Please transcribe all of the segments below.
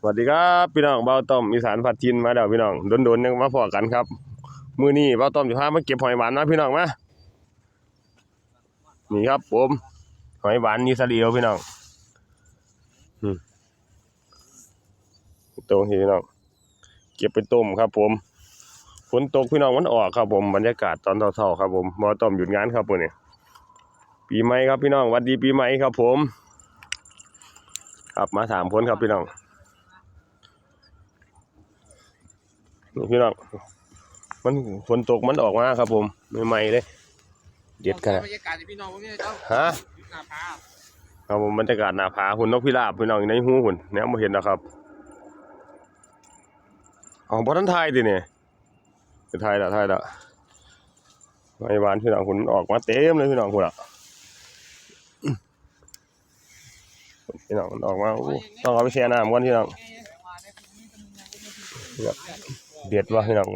สวัสดีครับพี่น้องเบ้าต้อมอีสานผัดจินมาแล้วพี่น้องโดนๆยังมาพอกันครับ มือนี้เบ้าต้อมจะพามาเก็บหอยหวานนะพี่น้องมานี่ครับผมหอยหวานนิสราเอลพี่น้องอืมตรงที่พี่น้องเก็บไปต้มครับผมฝนตกพี่น้องมันออกครับผมบรรยากาศตอนเช้าๆครับผมเบ้าต้อมหยุดงานครับวันนี้ปีใหม่ครับพี่น้องวัดดีปีใหม่ครับผม ครับมาสามคนครับพี่น้อง นี่พี่น้องมันฝนตกมันออกมาครับ ผมใหม่ๆเลยเด็ดกันบรรยากาศที่พี่น้องพวกนี้เจ้าฮะหน้าผาครับผมบรรยากาศหน้าผาหุ่นนกพิราบพี่น้องอยู่ในหูหุ่นแนวมาเห็นนะครับอ๋อบอทันไทายดิเนี่ยจะไทายละไทายละไอ้หวานพี่น้องหุ่นออกมาเต็มเลยพี่น้องหุ่นอะพี่น้องมันออกมาโอ้ต้องเอาไปแช่น้ำก่อนพี่น้อง เด็ดว่ะพี่น้อง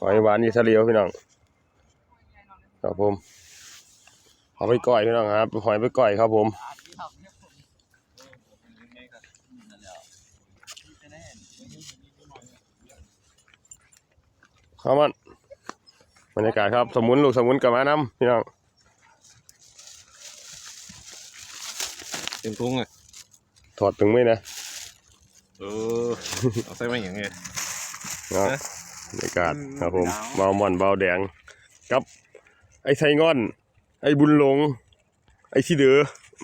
หอยหวานอิสราเอลพี่น้องครับผมเอาไปก่อยพี่น้องครับหอยไปก่อยครับผมเข้ามันบรรยากาศครับ สมุนลูกสมุนกับมาน้ำพี่น้องเต็มทุ่งอะถอดถึงไหมนะ เออเอาใส่มาอย่างเงี้ยเนาะนะบรรยากาศครับผมหนาวเบาหม่อนเบาแดงกับ ไอ้ไซงอน ไอ้บุญหลง ไอ้ที่เดือ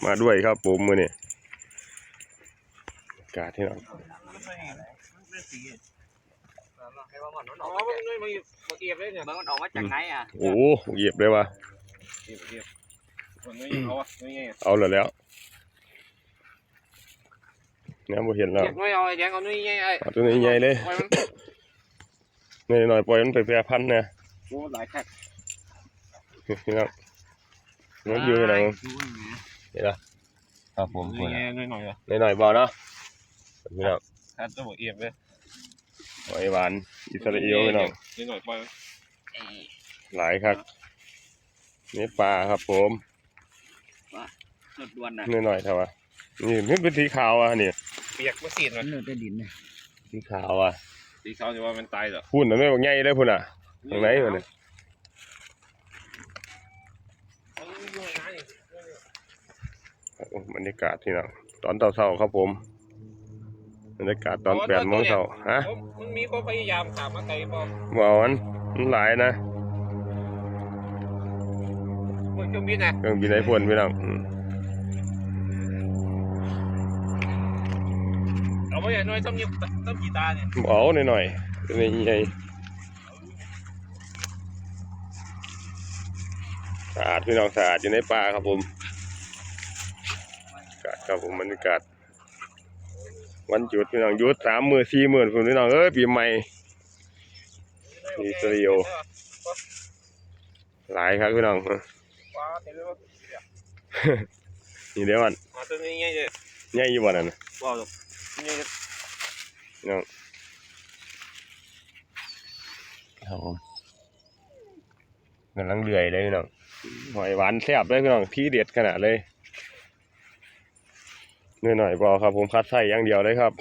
มาด้วยครับ ผมมือนี่อากาศที่เราอ๋อมันไม่มามาเก็บเลยเนี่ยมันออกมาจากไหนอะ โอ้โหเหยียบเลยว่ะเก็บเก็บมันไม่เอาอะไม่ไงเอาเลยแล้วเนี่ยบ่เห็นแล้วเก็บไม่เอาไอ้แดงเอานี่ไงไอ้เอาตัวนี้ใหญ่เลยปล่อยมันนี่หน่อยปล่อยมันไปแพร่พันธุ์นะโอ้หลายแท็กนี่ครับมันอยู่ไหนครับผมนี่ไงหน่อยหน่อยอะหน่อยๆเบาเนาะพี่น้องถ้าจะบอกเอียบเลยหอยหวานอิสราเอลพี่น้องนี่หน่อยปล่อยหลายครับนี่ปลาครับผมสดดวนนะนี่หน่อยเท่าไหร่นี่นี่เป็นสีขาวอะนี่ เปียกมาสีดมันเนื้อจะดินนะสีขาวอะสีขาวจะว่ามันตายเหรอพุ่นน่ะไม่บอกใหญ่เลยพุ่นอะตรงไหนวะเนี่ยโอ้บรรยากาศที่นั่งตอนเช้าๆครับผมบรรยากาศตอนแปดโมงเช้าฮะมันมีคนพยายามตามมาไกลบ่บ่เอามันมันหลายนะคนเครื่องบินนะเครื่องบินไอ้พ่นพี่น้องอืม เอา ไปอย่างน้อยต้องมีต้องกี่ตาเนี่ยบ่เอาหน่อยๆตัวนี้ใหญ่สะอาดพี่น้องสะอาดอยู่ในป่าครับผมอากาศครับผมบรรยากาศวันหยุดพี่น้องหยุดสามหมื่นสี่หมื่นคุณพี่น้องเอ้ยปีใหม่มีสตูดิโอหลายครับพี่น้องว้าวเต็มเลยว่านี่เดี๋ยวมันมาตัวนี้ไงเลยใหญ่อยู่บ่นั่นน่ะว้าว นี่พี่น้องครับผมกำลังเดือยเลยพี่น้องหอยหวานแซ่บเลยพี่น้องที่เด็ดขนาดเลยเนื้อหน่อยพอครับผมคัดไส้อย่างเดียวเลยครับ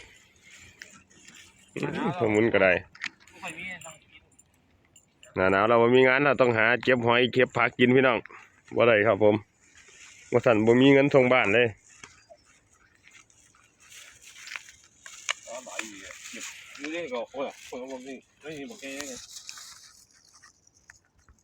สมุนก็ได้ไม่ค่อยมีต้องกินหน้าหนาวเราบ่มีงานเราต้องหาเก็บหอยเก็บผักกินพี่น้องบ่ได้ครับผมว่าสั่นบ่มีเงินส่งบ้านเลย อ๋อหลายอยู่เก็บนี่เล่นก็โอ้